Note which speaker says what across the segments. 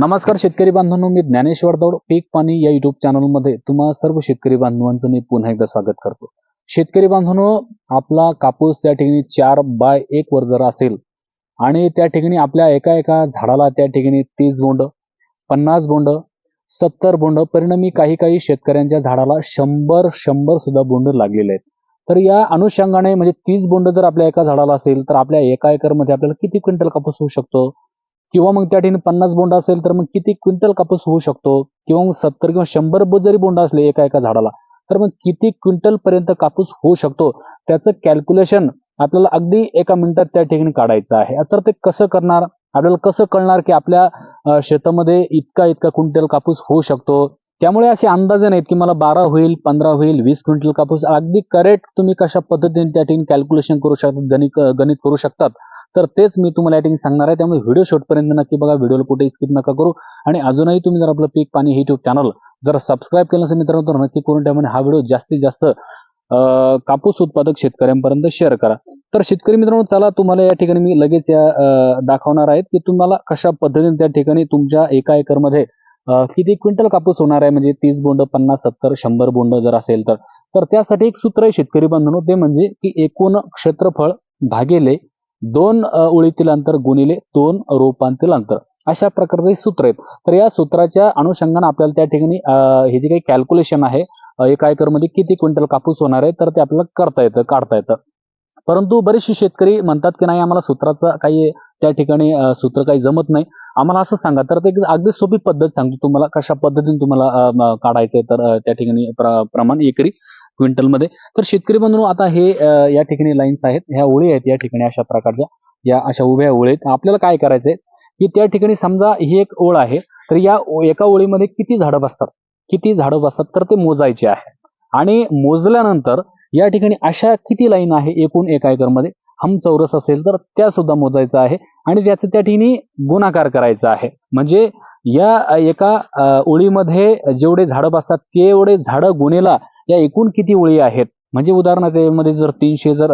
Speaker 1: नमस्कार शेतकरी बांधवांनो मी ज्ञानेश्वर दौड पीक पाणी या युट्यूब चॅनलमध्ये तुम्हा सर्व शेतकरी बांधवांचं मी पुन्हा एकदा स्वागत करतो. शेतकरी बांधवांनो आपला कापूस त्या ठिकाणी चार बाय एक वर जर असेल आणि त्या ठिकाणी आपल्या एका एका झाडाला त्या ठिकाणी तीस बोंड पन्नास बोंड सत्तर बोंड परिणामी काही काही शेतकऱ्यांच्या झाडाला शंभर शंभर सुद्धा बोंड लागलेले आहेत. तर या अनुषंगाने म्हणजे तीस बोंड जर आपल्या एका झाडाला असेल तर आपल्या एका एकरमध्ये आपल्याला किती क्विंटल कापूस होऊ शकतो? किंवा मग त्या ठिकाणी पन्नास बोंड असेल तर मग किती क्विंटल कापूस होऊ शकतो? किंवा मग सत्तर किंवा शंभर जरी बोंड असले एका एका झाडाला तर मग किती क्विंटल पर्यंत कापूस होऊ शकतो? त्याचं कॅल्क्युलेशन आपल्याला अगदी एका मिनिटात त्या ठिकाणी काढायचं आहे. तर ते कसं करणार? आपल्याला कसं कळणार की आपल्या शेतामध्ये इतका इतका क्विंटल कापूस होऊ शकतो? त्यामुळे असे अंदाजे नाहीत की मला बारा होईल पंधरा होईल वीस क्विंटल कापूस. अगदी करेक्ट तुम्ही कशा पद्धतीने त्या ठिकाणी कॅल्क्युलेशन करू शकतात गणित गणित करू शकतात? तर तेच मी तुम्हाला या ठिकाणी सांगणार आहे. त्यामुळे व्हिडिओ शेवटपर्यंत नक्की बघा. व्हिडिओला कुठे स्किप नका करू. आणि अजूनही तुम्ही जर आपलं पीक पाणी युट्यूब चॅनल जर सबस्क्राईब केलं असेल मित्रांनो तर नक्की करून त्यामुळे हा व्हिडिओ जास्तीत जास्त कापूस उत्पादक शेतकऱ्यांपर्यंत शेअर करा. तर शेतकरी मित्रांनो चला तुम्हाला या ठिकाणी मी लगेच या दाखवणार आहेत की तुम्हाला कशा पद्धतीने त्या ठिकाणी तुमच्या एका एकरमध्ये किती क्विंटल कापूस होणार आहे? म्हणजे तीस बोंड पन्नास सत्तर शंभर बोंड जर असेल तर. तर त्यासाठी एक सूत्र आहे शेतकरी बंधनो ते म्हणजे की एकूण क्षेत्रफळ भागेले दोन उळीतील ओळीतील अंतर गुणिले दोन रोपांतील अंतर. अशा प्रकारचे सूत्र आहेत. तर या सूत्राच्या अनुषंगाने आपल्याला त्या ठिकाणी हे जे काही कॅल्क्युलेशन आहे अ, एका एकरमध्ये किती क्विंटल कापूस होणार आहे तर ते आपल्याला करता येतं काढता येतं. परंतु बरेचसे शेतकरी म्हणतात की नाही आम्हाला सूत्राचं काही त्या ठिकाणी सूत्र काही जमत नाही. आम्हाला असं सांगा तर ते एक अगदी सोपी पद्धत सांगतो तुम्हाला कशा पद्धतीने तुम्हाला काढायचं आहे तर त्या ठिकाणी प्रमाण एकरी. क्विंटलमध्ये. तर शेतकरी बंधू आता हे या ठिकाणी लाईन्स आहेत. ह्या ओळी आहेत या ठिकाणी अशा प्रकारच्या. या अशा उभ्या ओळी आहेत. आपल्याला काय करायचंय? की त्या ठिकाणी समजा ही एक ओळ आहे तर या एका ओळीमध्ये किती झाडं बसतात? किती झाडं बसतात? तर ते मोजायचे आहे. आणि मोजल्यानंतर या ठिकाणी अशा किती लाईन आहे एकूण एका एकरमध्ये? हम चौरस असेल तर त्या सुद्धा मोजायचं आहे आणि त्याचं त्या ठिकाणी गुणाकार करायचा आहे. म्हणजे या एका ओळीमध्ये जेवढे झाडं बसतात तेवढे झाडं गुणेला या एकूण किती ओळी आहेत? म्हणजे उदाहरणार्थ यामध्ये जर तीनशे जर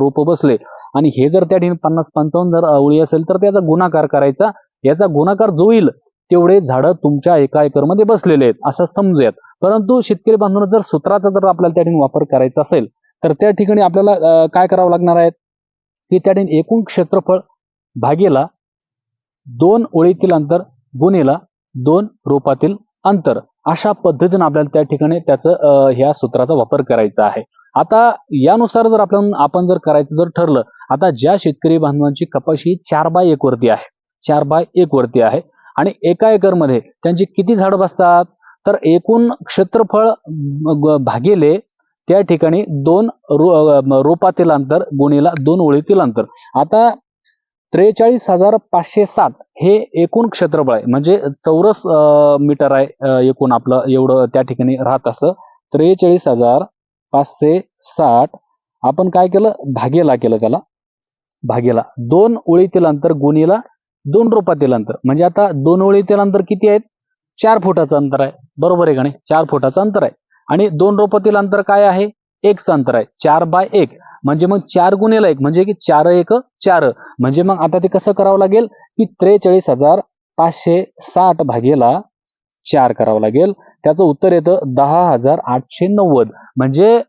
Speaker 1: रोप बसले आणि हे जर त्या ठिकाणी पन्नास पंचावन्न जर ओळी असेल तर त्याचा गुणाकार करायचा. याचा गुणाकार जो येईल तेवढे झाडं तुमच्या एका एकरमध्ये बसलेले आहेत असं समजूयात. परंतु शेतकरी बांधून जर सूत्राचा जर आपल्याला त्या ठिकाणी वापर करायचा असेल तर त्या ठिकाणी आपल्याला काय करावं लागणार आहे? की त्या ठिकाणी एकूण क्षेत्रफळ भागेला दोन ओळीतील अंतर गुणेला दोन रोपातील अंतर. अशा पद्धतीने आपल्याला त्या ठिकाणी त्याचं ह्या सूत्राचा वापर करायचा आहे. आता यानुसार जर आपण आपण जर करायचं जर ठरलं आता ज्या शेतकरी बांधवांची कपाशी चार बाय एक वरती आहे चार बाय एक वरती आहे आणि एका एकरमध्ये त्यांची किती झाडं बसतात? तर एकूण क्षेत्रफळ भागेले त्या ठिकाणी दोन रो रोपातील अंतर गुणीला दोन ओळीतील अंतर. आता त्रेचाळीस हजार पाचशे साठ हे एकूण क्षेत्रफळ आहे. म्हणजे चौरस मीटर आहे एकूण आपलं एवढं त्या ठिकाणी राहत असं. त्रेचाळीस हजार पाचशे साठ. आपण काय केलं? भागेला केलं त्याला. भागेला. दोन ओळीतील अंतर गुणीला दोन रोपातील अंतर. म्हणजे आता दोन ओळीतील अंतर किती आहेत? चार फुटाचं अंतर आहे. बरोबर आहे का नाही? चार फुटाचं अंतर आहे. आणि दोन रोपातील अंतर काय आहे? एकच अंतर आहे. चार बाय एक. म्हणजे मग चार गुणेला एक. म्हणजे की चार एक चार. म्हणजे मग आता ते कसं करावं लागेल? की त्रेचाळीस हजार पाचशे साठ भागेला चार करावं लागेल. त्याचं उत्तर येतं दहा हजार आठशे नव्वद. म्हणजे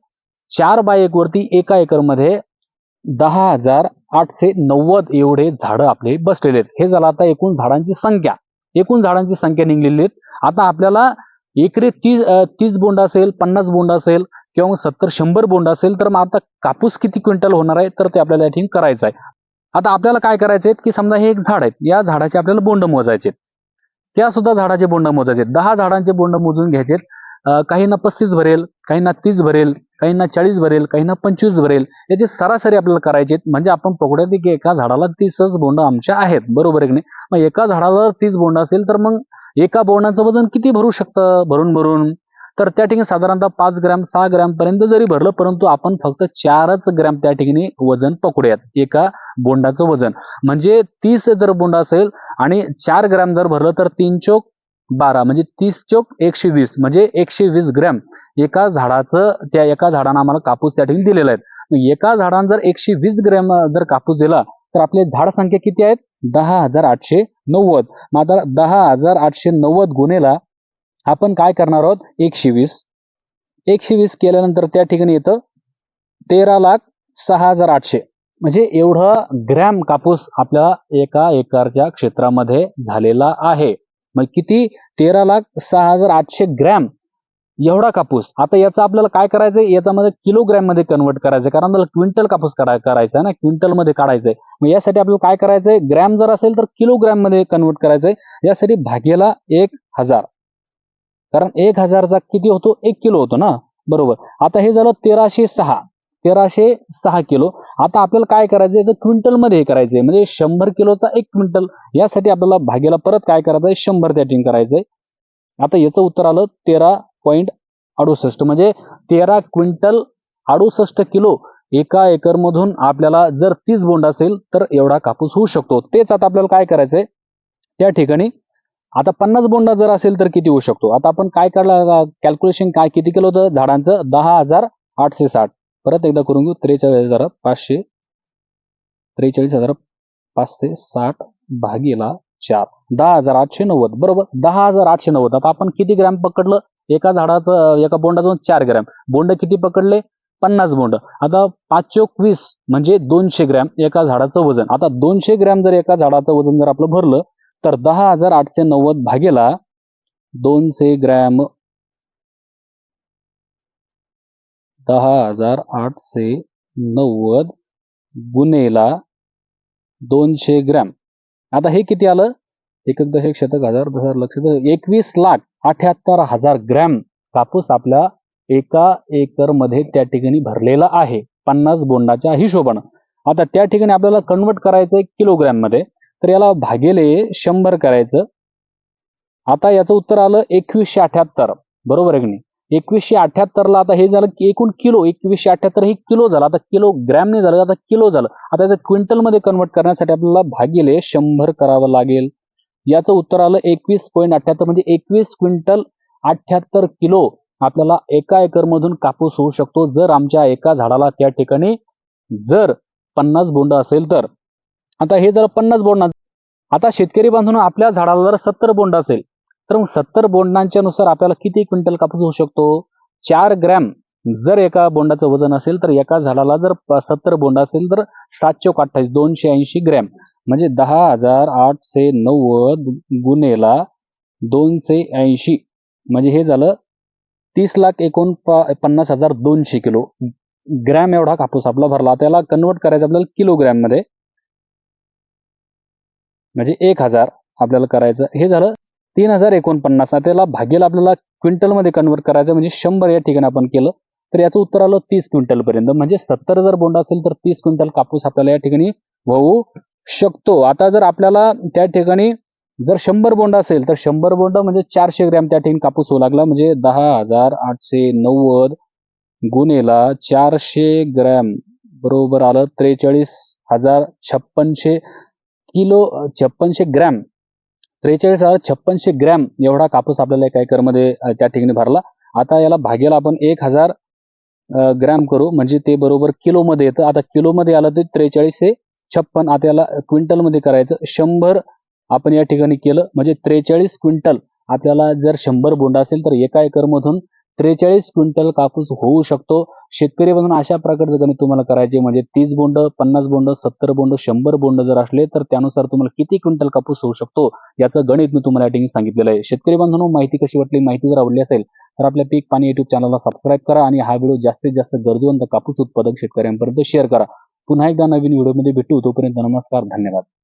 Speaker 1: चार बाय एक वरती एका एकरमध्ये दहा हजार आठशे नव्वद एवढे झाडं आपले बसलेले आहेत. हे झालं आता एकूण झाडांची संख्या. एकूण झाडांची संख्या निघलेली आहेत. आता आपल्याला एकरी तीस तीस बोंड असेल पन्नास बोंड असेल किंवा मग सत्तर शंभर बोंड असेल तर मग आता कापूस किती क्विंटल होणार आहे तर ते आपल्याला या ठिकाणी करायचं आहे. आता आपल्याला काय करायचं आहे की समजा हे एक झाड आहे या झाडाचे आपल्याला बोंड मोजायचे त्या सुद्धा झाडाचे बोंड मोजायचे दहा झाडांचे बोंड मोजून घ्यायचे आहेत. काहींना पस्तीस भरेल काहींना तीस भरेल काहींना चाळीस भरेल काहींना पंचवीस भरेल याची सरासरी आपल्याला करायची आहेत. म्हणजे आपण पकडूयात की एका झाडाला तीसच बोंड आमच्या आहेत. बरोबर आहे की नाही? मग एका झाडाला तीस बोंड असेल तर मग एका बोंडाचं वजन किती भरू शकतं? भरून भरून? तर त्या ठिकाणी साधारणतः पाच ग्रॅम सहा ग्रॅम पर्यंत जरी भरलं परंतु आपण फक्त चारच ग्रॅम त्या ठिकाणी वजन पकडूयात एका बोंडाचं वजन. म्हणजे तीस जर बोंड असेल आणि चार ग्रॅम जर भरलं तर तीन चोक बारा म्हणजे तीस चोक एकशे वीस म्हणजे एकशे वीस ग्रॅम. एका झाडाचं त्या एका झाडानं आम्हाला कापूस त्या ठिकाणी दिलेला आहे. एका झाडानं जर एकशे वीस ग्रॅम जर कापूस दिला तर आपले झाड संख्या किती आहेत? दहा हजार आठशे नव्वद. मग आता दहा हजार आठशे नव्वद गुन्हेला आपण काय करणार आहोत? एकशे वीस. एकशे वीस केल्यानंतर त्या ठिकाणी येतं तेरा लाख सहा हजार आठशे. म्हणजे एवढं ग्रॅम कापूस आपल्या एका एकरच्या क्षेत्रामध्ये झालेला आहे. मग किती? तेरा लाख सहा हजार आठशे ग्रॅम. एवढा कापूस. आता याचा आपल्याला काय करायचंय? याच्यामध्ये किलोग्रॅममध्ये कन्वर्ट करायचं कारण आपल्याला क्विंटल कापूस करायचा आहे ना? क्विंटलमध्ये काढायचंय. मग यासाठी आपल्याला काय करायचंय? ग्रॅम जर असेल तर किलोग्रॅममध्ये कन्वर्ट करायचंय. यासाठी भागेला एक हजार. कारण एक हजारचा किती होतो? एक किलो होतो ना? बरोबर. आता हे झालं तेराशे सहा. तेराशे सहा किलो. आता आपल्याला काय करायचंय तर क्विंटलमध्ये हे करायचंय म्हणजे शंभर किलोचा एक क्विंटल. यासाठी आपल्याला भागेला परत काय करायचंय शंभर त्याटिंग करायचंय आता याचं उत्तर आलं तेरा पॉईंट अडुसष्ट. म्हणजे तेरा क्विंटल अडुसष्ट किलो एका एकर मधून आपल्याला जर तीस बोंड असेल तर एवढा कापूस होऊ शकतो. तेच आता आपल्याला काय करायचंय? त्या ठिकाणी आता पन्नास बोंडा जर असेल तर किती होऊ शकतो? आता आपण काय काढलं कॅल्क्युलेशन काय किती केलं होतं? झाडांचं दहा हजार आठशे साठ. परत एकदा करून घेऊ त्रेचाळीस हजार पाचशे त्रेचाळीस हजार पाचशे साठ भागीला चार. दहा हजार आठशे नव्वद बरोबर? दहा हजार आठशे नव्वद. आता आपण किती ग्रॅम पकडलं? एका झाडाचं एका बोंडाचं चार ग्रॅम. बोंड किती पकडले? पन्नास बोंड. आता पाचशे वीस म्हणजे दोनशे ग्रॅम एका झाडाचं वजन. आता दोनशे ग्रॅम जर एका झाडाचं वजन जर आपलं भरलं तर दहा हजार आठशे नव्वद भागेला दोनशे ग्रॅम दहा हजार आठशे नव्वद गुन्हेला दोनशे ग्रॅम. आता हे किती आलं? एक दशक शतक हजार दशक लक्ष एकवीस लाख अठ्याहत्तर हजार ग्रॅम कापूस आपल्या एका एकरमध्ये त्या ठिकाणी भरलेला आहे. पन्नास बोंडाच्या हिशोबानं. आता त्या ठिकाणी आपल्याला कन्वर्ट करायचं किलोग्रॅममध्ये तर याला भागेले शंभर करायचं. आता याचं उत्तर आलं एकवीसशे अठ्याहत्तर. बरोबर आहे की नाही? एकवीसशे अठ्याहत्तरला आता हे झालं की एकूण किलो एकवीसशे अठ्याहत्तर हे किलो झालं. आता किलो ग्रॅमने झालं आता किलो झालं. आता याचं क्विंटलमध्ये कन्वर्ट करण्यासाठी आपल्याला भागेले शंभर करावं लागेल. याचं उत्तर आलं एकवीस पॉईंट अठ्याहत्तर म्हणजे एकवीस क्विंटल अठ्याहत्तर किलो आपल्याला एका एकर मधून कापूस होऊ शकतो. जर आमच्या एका झाडाला त्या ठिकाणी जर पन्नास बोंड असेल तर. आता हे जर पन्नास बोंड आता शेतकरी बांधून आपल्या झाडाला जर सत्तर बोंड असेल तर मग सत्तर बोंडांच्या नुसार आपल्याला किती क्विंटल कापूस होऊ शकतो? चार ग्रॅम जर एका बोंडाचं वजन असेल तर एका झाडाला जर सत्तर बोंड असेल तर सातशे अठ्ठावीस दोनशे ऐंशी ग्रॅम. म्हणजे दहा हजार आठशे नव्वद गुन्हेला दोनशे ऐंशी. म्हणजे हे झालं तीस लाख एकोण पन्नास हजार दोनशे किलो. ग्रॅम एवढा कापूस आपला भरला. त्याला कन्वर्ट करायचं आपल्याला किलोग्रॅममध्ये म्हणजे एक हजार आपल्याला करायचं. हे झालं तीन हजार एकोणपन्नास. त्याला भागेला आपल्याला क्विंटलमध्ये कन्वर्ट करायचं म्हणजे शंभर या ठिकाणी आपण केलं. तर याचं उत्तर आलं तीस क्विंटल पर्यंत. म्हणजे सत्तर जर बोंड असेल तर तीस क्विंटल कापूस आपल्याला या ठिकाणी होऊ शकतो. आता जर आपल्याला त्या ठिकाणी जर शंभर बोंड असेल तर शंभर बोंड म्हणजे चारशे ग्रॅम त्या ठिकाणी कापूस होऊ लागला. म्हणजे दहा हजार आठशे नव्वद गुन्हेला चारशे ग्रॅम बरोबर आलं त्रेचाळीस हजार छप्पनशे किलो छप्पनशे ग्रॅम त्रेचाळीस हजार छप्पनशे ग्रॅम एवढा कापूस आपल्याला एका एकरमध्ये त्या ठिकाणी भरला. आता याला भागेला आपण एक हजार ग्रॅम करू म्हणजे ते बरोबर किलोमध्ये येतं. आता किलोमध्ये आलं ते त्रेचाळीसशे छप्पन. आता याला क्विंटलमध्ये करायचं. शंभर आपण या ठिकाणी केलं म्हणजे त्रेचाळीस क्विंटल. आपल्याला जर शंभर बोंड असेल तर एका एकरमधून त्रेचाळीस क्विंटल कापूस होऊ शकतो. शेतकरी म्हणून अशा प्रकारचं गणित तुम्हाला करायचे म्हणजे तीस बोंड पन्नास बोंड सत्तर बोंड शंभर बोंड जर असले तर त्यानुसार तुम्हाला किती क्विंटल कापूस होऊ शकतो याचं गणित मी तुम्हाला या ठिकाणी सांगितलेलं आहे. शेतकरी बांधवांनो माहिती कशी वाटली माहिती जर आवडली असेल तर आपल्या पीक पाणी युट्यूब चॅनलला सबस्क्राईब करा आणि हा व्हिडिओ जास्तीत जास्त गरजवंत कापूस उत्पादक शेतकऱ्यांपर्यंत शेअर करा. पुन्हा एकदा नवीन व्हिडिओमध्ये भेटू तोपर्यंत नमस्कार धन्यवाद.